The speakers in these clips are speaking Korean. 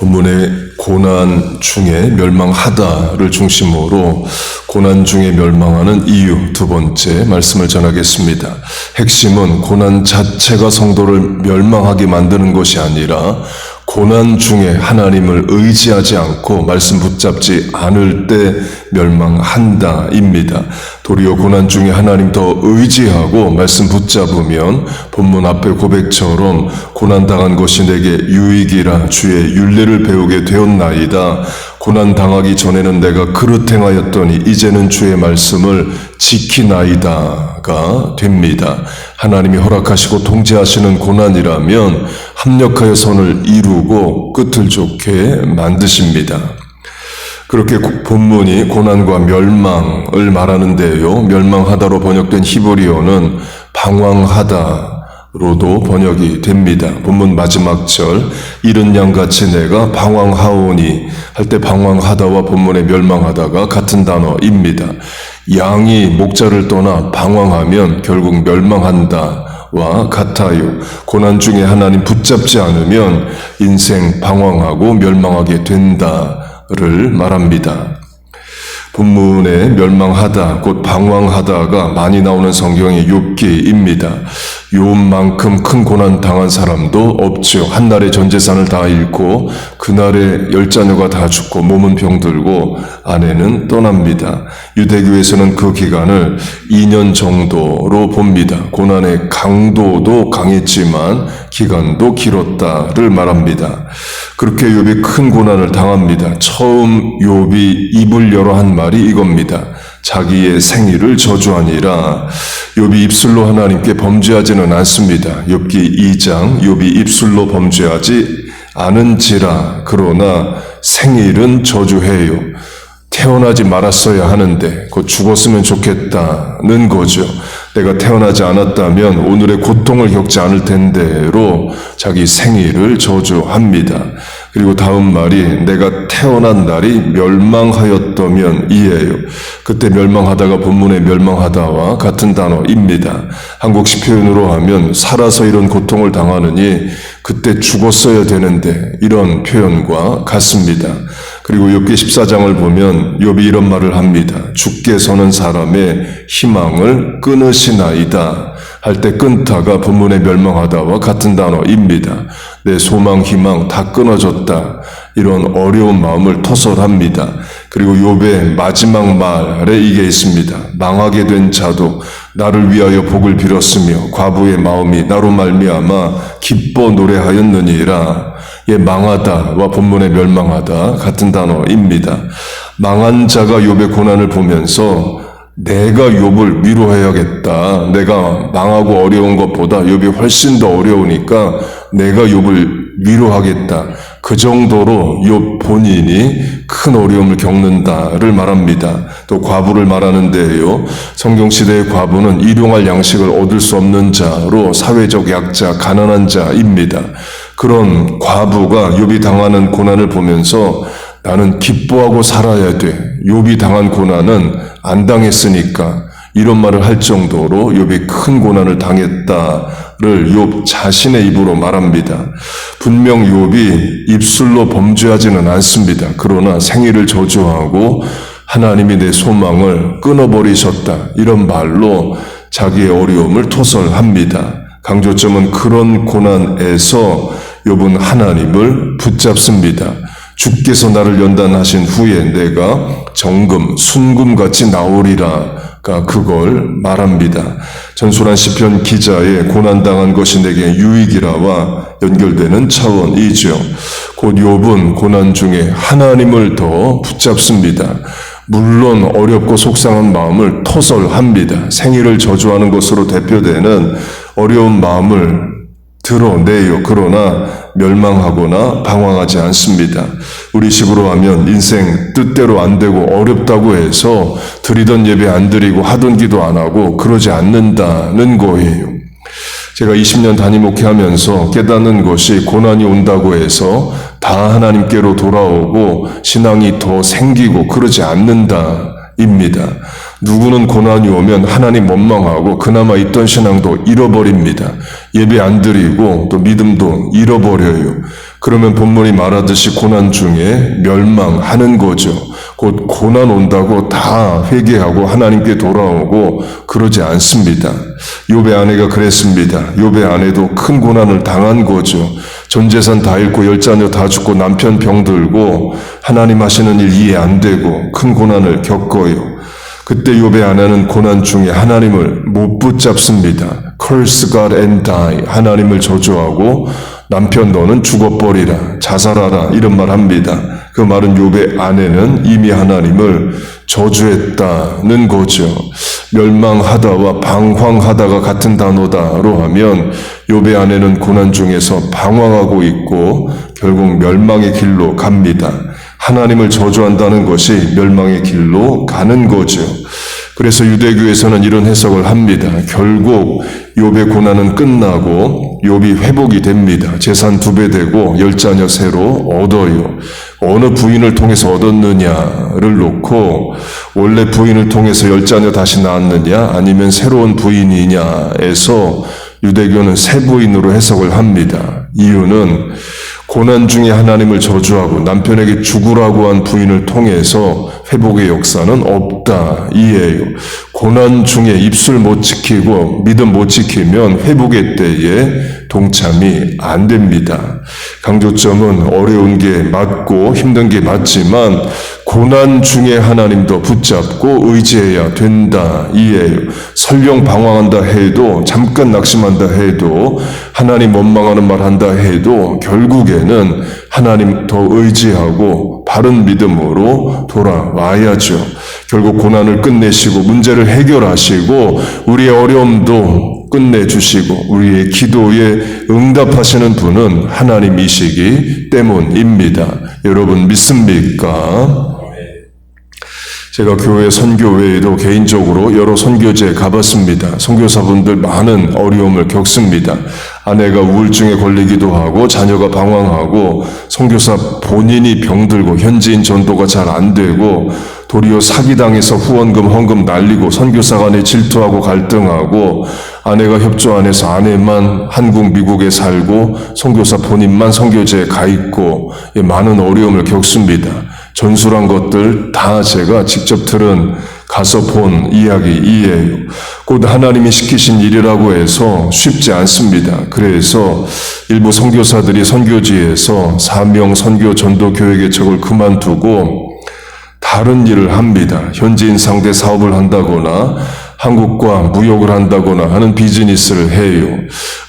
본문의 고난 중에 멸망하다를 중심으로 고난 중에 멸망하는 이유 두 번째 말씀을 전하겠습니다. 핵심은 고난 자체가 성도를 멸망하게 만드는 것이 아니라 고난 중에 하나님을 의지하지 않고 말씀 붙잡지 않을 때 멸망한다입니다. 도리어 고난 중에 하나님 더 의지하고 말씀 붙잡으면 본문 앞의 고백처럼 고난 당한 것이 내게 유익이라 주의 윤례를 배우게 되었나이다. 고난 당하기 전에는 내가 그릇 행하였더니 이제는 주의 말씀을 지키나이다가 됩니다. 하나님이 허락하시고 통제하시는 고난이라면 합력하여 선을 이루고 끝을 좋게 만드십니다. 그렇게 본문이 고난과 멸망을 말하는데요. 멸망하다로 번역된 히브리어는 방황하다 로도 번역이 됩니다. 본문 마지막 절 이른 양같이 내가 방황하오니 할 때 방황하다와 본문의 멸망하다가 같은 단어입니다. 양이 목자를 떠나 방황하면 결국 멸망한다와 같아요. 고난 중에 하나님 붙잡지 않으면 인생 방황하고 멸망하게 된다를 말합니다. 본문에 멸망하다, 곧 방황하다가 많이 나오는 성경의 욥기입니다. 욥만큼 큰 고난 당한 사람도 없죠. 한날에 전 재산을 다 잃고 그날에 열 자녀가 다 죽고 몸은 병들고 아내는 떠납니다. 유대교에서는 그 기간을 2년 정도로 봅니다. 고난의 강도도 강했지만 기간도 길었다를 말합니다. 그렇게 욥이 큰 고난을 당합니다. 처음 욥이 입을 열어 한 말이 이겁니다. 자기의 생일을 저주하니라 욥이 입술로 하나님께 범죄하지는 않습니다. 욥기 2장 욥이 입술로 범죄하지 않은지라 그러나 생일은 저주해요. 태어나지 말았어야 하는데 곧 죽었으면 좋겠다는 거죠. 내가 태어나지 않았다면 오늘의 고통을 겪지 않을 텐데로 자기 생일을 저주합니다. 그리고 다음 말이 내가 태어난 날이 멸망하였다면 이에요. 그때 멸망하다가 본문의 멸망하다와 같은 단어입니다. 한국식 표현으로 하면 살아서 이런 고통을 당하느니 그때 죽었어야 되는데 이런 표현과 같습니다. 그리고 욥기 14장을 보면 욥이 이런 말을 합니다. 죽게 서는 사람의 희망을 끊으시나이다. 할 때 끊다가 본문에 멸망하다와 같은 단어입니다. 내 소망, 희망 다 끊어졌다. 이런 어려운 마음을 토설합니다. 그리고 욥의 마지막 말에 이게 있습니다. 망하게 된 자도 나를 위하여 복을 빌었으며 과부의 마음이 나로 말미암아 기뻐 노래하였느니라. 예, 망하다와 본문에 멸망하다 같은 단어입니다. 망한 자가 욥의 고난을 보면서 내가 욥을 위로해야겠다. 내가 망하고 어려운 것보다 욥이 훨씬 더 어려우니까 내가 욥을 위로하겠다. 그 정도로 욥 본인이 큰 어려움을 겪는다를 말합니다. 또 과부를 말하는데요. 성경 시대의 과부는 일용할 양식을 얻을 수 없는 자로 사회적 약자, 가난한 자입니다. 그런 과부가 욥이 당하는 고난을 보면서 나는 기뻐하고 살아야 돼. 욥이 당한 고난은 안 당했으니까 이런 말을 할 정도로 욥이 큰 고난을 당했다를 욥 자신의 입으로 말합니다. 분명 욥이 입술로 범죄하지는 않습니다. 그러나 생일을 저주하고 하나님이 내 소망을 끊어버리셨다. 이런 말로 자기의 어려움을 토설합니다. 강조점은 그런 고난에서 욥은 하나님을 붙잡습니다. 주께서 나를 연단하신 후에 내가 정금, 순금같이 나오리라 가 그걸 말합니다. 전술한 시편 기자의 고난당한 것이 내게 유익이라와 연결되는 차원이죠. 곧 욥은 고난 중에 하나님을 더 붙잡습니다. 물론 어렵고 속상한 마음을 토설합니다. 생일을 저주하는 것으로 대표되는 어려운 마음을 드러내요. 그러나 멸망하거나 방황하지 않습니다. 우리 식으로 하면 인생 뜻대로 안 되고 어렵다고 해서 드리던 예배 안 드리고 하던 기도 안 하고 그러지 않는다는 거예요. 제가 20년 담임 목회하면서 깨닫는 것이 고난이 온다고 해서 다 하나님께로 돌아오고 신앙이 더 생기고 그러지 않는다 입니다. 누구는 고난이 오면 하나님 원망하고 그나마 있던 신앙도 잃어버립니다. 예배 안 드리고 또 믿음도 잃어버려요. 그러면 본문이 말하듯이 고난 중에 멸망하는 거죠. 곧 고난 온다고 다 회개하고 하나님께 돌아오고 그러지 않습니다. 요배 아내가 그랬습니다. 요배 아내도 큰 고난을 당한 거죠. 전 재산 다 잃고 열 자녀 다 죽고 남편 병들고 하나님 하시는 일 이해 안 되고 큰 고난을 겪어요. 그때 요배 아내는 고난 중에 하나님을 못 붙잡습니다. Curse God and die. 하나님을 저주하고 남편 너는 죽어버리라. 자살하라. 이런 말 합니다. 그 말은 요배 아내는 이미 하나님을 저주했다는 거죠. 멸망하다와 방황하다가 같은 단어다로 하면 요배 아내는 고난 중에서 방황하고 있고 결국 멸망의 길로 갑니다. 하나님을 저주한다는 것이 멸망의 길로 가는 거죠. 그래서 유대교에서는 이런 해석을 합니다. 결국 욥의 고난은 끝나고 욥이 회복이 됩니다. 재산 두 배 되고 열 자녀 새로 얻어요. 어느 부인을 통해서 얻었느냐를 놓고 원래 부인을 통해서 열 자녀 다시 낳았느냐 아니면 새로운 부인이냐에서 유대교는 새 부인으로 해석을 합니다. 이유는 고난 중에 하나님을 저주하고 남편에게 죽으라고 한 부인을 통해서 회복의 역사는 없다. 이에요. 고난 중에 입술 못 지키고 믿음 못 지키면 회복의 때에 동참이 안 됩니다. 강조점은 어려운 게 맞고 힘든 게 맞지만 고난 중에 하나님도 붙잡고 의지해야 된다. 이에요. 설령 방황한다 해도 잠깐 낙심한다 해도 하나님 원망하는 말 한다 해도 결국에는 하나님 더 의지하고 바른 믿음으로 돌아와야죠. 결국 고난을 끝내시고 문제를 해결하시고 우리의 어려움도 끝내주시고 우리의 기도에 응답하시는 분은 하나님이시기 때문입니다. 여러분 믿습니까? 제가 교회 선교 외에도 개인적으로 여러 선교지에 가봤습니다. 선교사분들 많은 어려움을 겪습니다. 아내가 우울증에 걸리기도 하고 자녀가 방황하고 선교사 본인이 병들고 현지인 전도가 잘 안 되고 도리어 사기당해서 후원금 헌금 날리고 선교사 간에 질투하고 갈등하고 아내가 협조 안 해서 아내만 한국 미국에 살고 선교사 본인만 선교제에 가 있고 예, 많은 어려움을 겪습니다. 전술한 것들 다 제가 직접 들은 가서 본 이야기이에요. 곧 하나님이 시키신 일이라고 해서 쉽지 않습니다. 그래서 일부 선교사들이 선교지에서 사명 선교 전도 교회 개척을 그만두고 다른 일을 합니다. 현지인 상대 사업을 한다거나 한국과 무역을 한다거나 하는 비즈니스를 해요.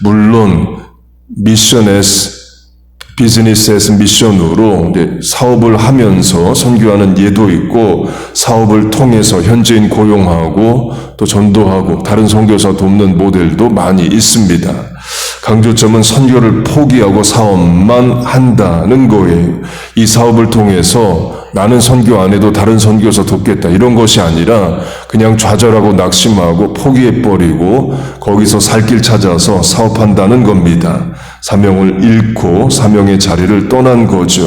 물론 미션에스 비즈니스에서 미션으로 사업을 하면서 선교하는 예도 있고 사업을 통해서 현지인 고용하고 또 전도하고 다른 선교사 돕는 모델도 많이 있습니다. 강조점은 선교를 포기하고 사업만 한다는 거예요. 이 사업을 통해서 나는 선교 안 해도 다른 선교사 돕겠다 이런 것이 아니라 그냥 좌절하고 낙심하고 포기해버리고 거기서 살 길 찾아서 사업한다는 겁니다. 사명을 잃고 사명의 자리를 떠난 거죠.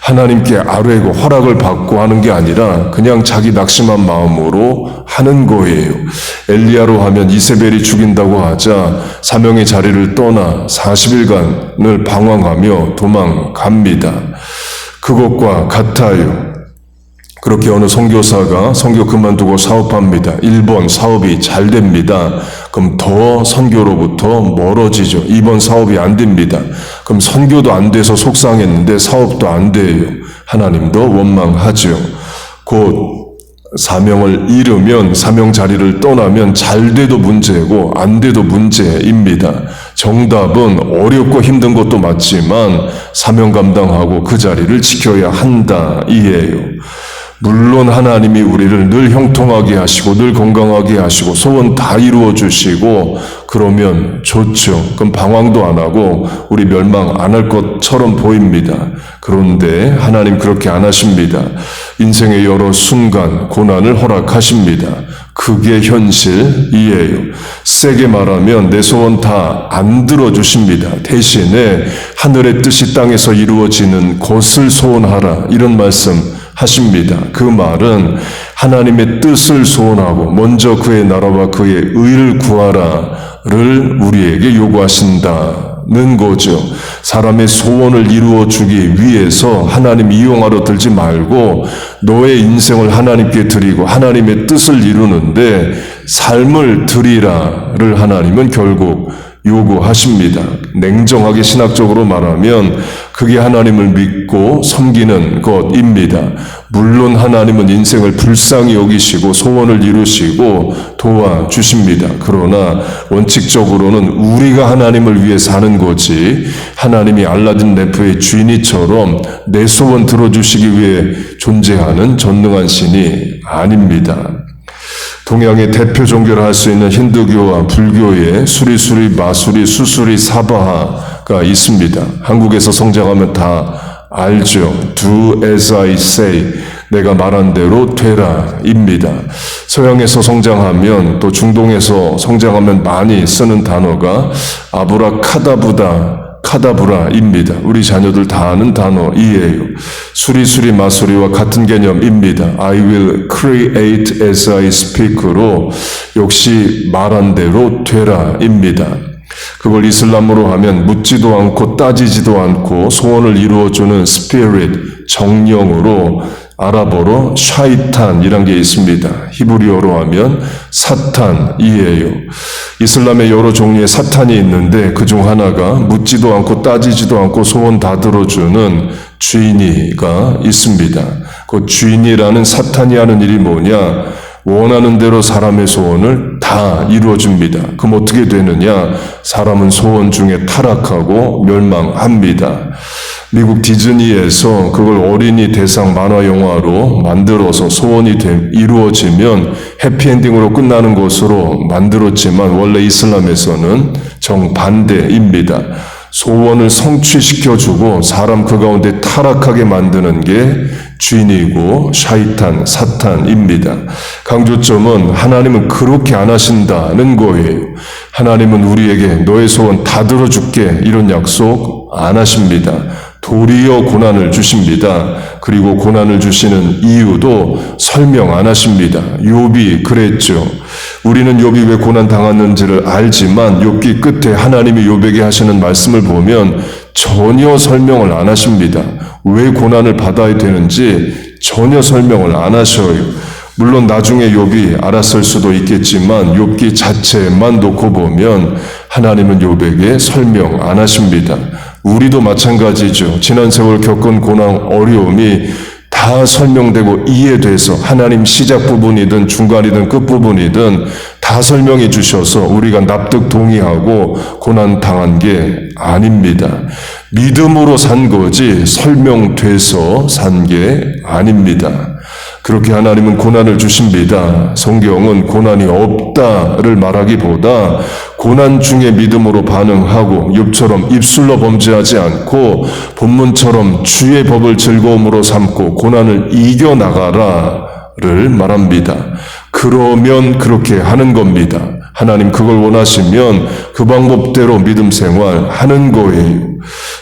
하나님께 아뢰고 허락을 받고 하는 게 아니라 그냥 자기 낙심한 마음으로 하는 거예요. 엘리야로 하면 이세벨이 죽인다고 하자 사명의 자리를 떠나 40일간을 방황하며 도망갑니다. 그것과 같아요. 그렇게 어느 선교사가 선교 그만두고 사업합니다. 1번 사업이 잘 됩니다. 그럼 더 선교로부터 멀어지죠. 2번 사업이 안 됩니다. 그럼 선교도 안 돼서 속상했는데 사업도 안 돼요. 하나님도 원망하죠. 곧 사명을 잃으면 사명 자리를 떠나면 잘 돼도 문제고 안 돼도 문제입니다. 정답은 어렵고 힘든 것도 맞지만 사명 감당하고 그 자리를 지켜야 한다 이에요. 물론 하나님이 우리를 늘 형통하게 하시고 늘 건강하게 하시고 소원 다 이루어 주시고 그러면 좋죠. 그럼 방황도 안 하고 우리 멸망 안 할 것처럼 보입니다. 그런데 하나님 그렇게 안 하십니다. 인생의 여러 순간 고난을 허락하십니다. 그게 현실이에요. 세게 말하면 내 소원 다 안 들어주십니다. 대신에 하늘의 뜻이 땅에서 이루어지는 것을 소원하라. 이런 말씀 하십니다. 그 말은 하나님의 뜻을 소원하고 먼저 그의 나라와 그의 의를 구하라를 우리에게 요구하신다는 거죠. 사람의 소원을 이루어 주기 위해서 하나님 이용하러 들지 말고 너의 인생을 하나님께 드리고 하나님의 뜻을 이루는데 삶을 드리라를 하나님은 결국 요구하십니다. 냉정하게 신학적으로 말하면 그게 하나님을 믿고 섬기는 것입니다. 물론 하나님은 인생을 불쌍히 여기시고 소원을 이루시고 도와주십니다. 그러나 원칙적으로는 우리가 하나님을 위해 사는 거지 하나님이 알라딘 래프의 주인이처럼 내 소원 들어주시기 위해 존재하는 전능한 신이 아닙니다. 동양의 대표 종교를 할수 있는 힌두교와 불교에 수리수리, 마수리, 수수리, 사바하가 있습니다. 한국에서 성장하면 다 알죠. Do as I say. 내가 말한 대로 되라. 입니다. 서양에서 성장하면 또 중동에서 성장하면 많이 쓰는 단어가 아브라카다부다. 카다브라입니다. 우리 자녀들 다 아는 단어이에요. 수리수리 마수리와 같은 개념입니다. I will create as I speak로 역시 말한 대로 되라입니다. 그걸 이슬람으로 하면 묻지도 않고 따지지도 않고 소원을 이루어주는 spirit, 정령으로 아랍어로 샤이탄 이란 게 있습니다. 히브리어로 하면 사탄이에요. 이슬람의 여러 종류의 사탄이 있는데 그 중 하나가 묻지도 않고 따지지도 않고 소원 다 들어주는 주인이가 있습니다. 그 주인이라는 사탄이 하는 일이 뭐냐? 원하는 대로 사람의 소원을 다 이루어줍니다. 그럼 어떻게 되느냐? 사람은 소원 중에 타락하고 멸망합니다. 미국 디즈니에서 그걸 어린이 대상 만화 영화로 만들어서 소원이 되, 이루어지면 해피엔딩으로 끝나는 것으로 만들었지만 원래 이슬람에서는 정반대입니다. 소원을 성취시켜주고 사람 그 가운데 타락하게 만드는 게 주인이고 샤이탄, 사탄입니다. 강조점은 하나님은 그렇게 안 하신다는 거예요. 하나님은 우리에게 너의 소원 다 들어줄게 이런 약속 안 하십니다. 도리어 고난을 주십니다. 그리고 고난을 주시는 이유도 설명 안 하십니다. 욥이 그랬죠. 우리는 욥이 왜 고난 당했는지를 알지만 욥기 끝에 하나님이 욥에게 하시는 말씀을 보면 전혀 설명을 안 하십니다. 왜 고난을 받아야 되는지 전혀 설명을 안 하셔요. 물론 나중에 욥이 알았을 수도 있겠지만 욥기 자체만 놓고 보면 하나님은 욥에게 설명 안 하십니다. 우리도 마찬가지죠. 지난 세월 겪은 고난 어려움이 다 설명되고 이해돼서 하나님 시작 부분이든 중간이든 끝 부분이든 다 설명해 주셔서 우리가 납득 동의하고 고난 당한 게 아닙니다. 믿음으로 산 거지 설명돼서 산 게 아닙니다. 그렇게 하나님은 고난을 주십니다. 성경은 고난이 없다를 말하기보다 고난 중에 믿음으로 반응하고 욥처럼 입술로 범죄하지 않고 본문처럼 주의 법을 즐거움으로 삼고 고난을 이겨 나가라를 말합니다. 그러면 그렇게 하는 겁니다. 하나님 그걸 원하시면 그 방법대로 믿음 생활 하는 거예요.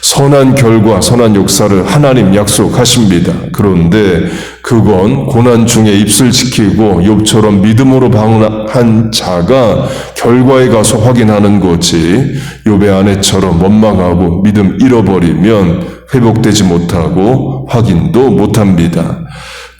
선한 결과, 선한 역사를 하나님 약속하십니다. 그런데 그건 고난 중에 입술 지키고 욥처럼 믿음으로 방한 자가 결과에 가서 확인하는 거지. 욥의 아내처럼 원망하고 믿음 잃어버리면 회복되지 못하고 확인도 못합니다.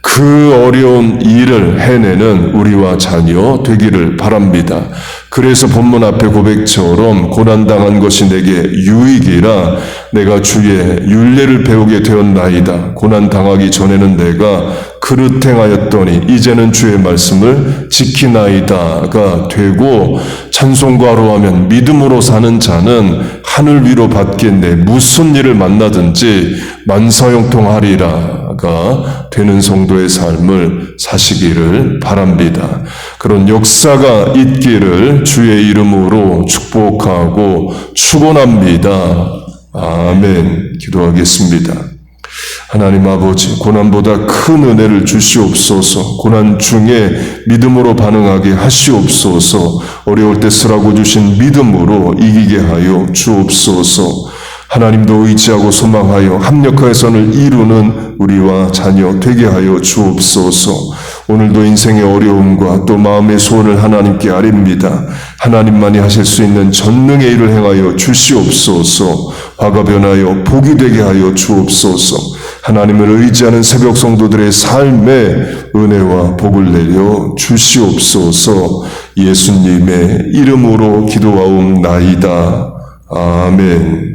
그 어려운 일을 해내는 우리와 자녀 되기를 바랍니다. 그래서 본문 앞에 고백처럼 고난당한 것이 내게 유익이라 내가 주의 윤례를 배우게 되었나이다. 고난당하기 전에는 내가 그릇 행하였더니 이제는 주의 말씀을 지키나이다가 되고 찬송과 로하면 믿음으로 사는 자는 하늘 위로 받겠네 무슨 일을 만나든지 만사형통하리라가 되는 성도의 삶을 사시기를 바랍니다. 그런 역사가 있기 를 주의 이름으로 축복하고 축원합니다. 아멘. 기도하겠습니다. 하나님 아버지, 고난보다 큰 은혜를 주시옵소서, 고난 중에 믿음으로 반응하게 하시옵소서, 어려울 때 쓰라고 주신 믿음으로 이기게 하여 주옵소서, 하나님도 의지하고 소망하여 합력하여 선을 이루는 우리와 자녀 되게 하여 주옵소서, 오늘도 인생의 어려움과 또 마음의 소원을 하나님께 아립니다. 하나님만이 하실 수 있는 전능의 일을 행하여 주시옵소서. 화가 변하여 복이 되게 하여 주옵소서. 하나님을 의지하는 새벽 성도들의 삶에 은혜와 복을 내려 주시옵소서. 예수님의 이름으로 기도하옵나이다. 아멘.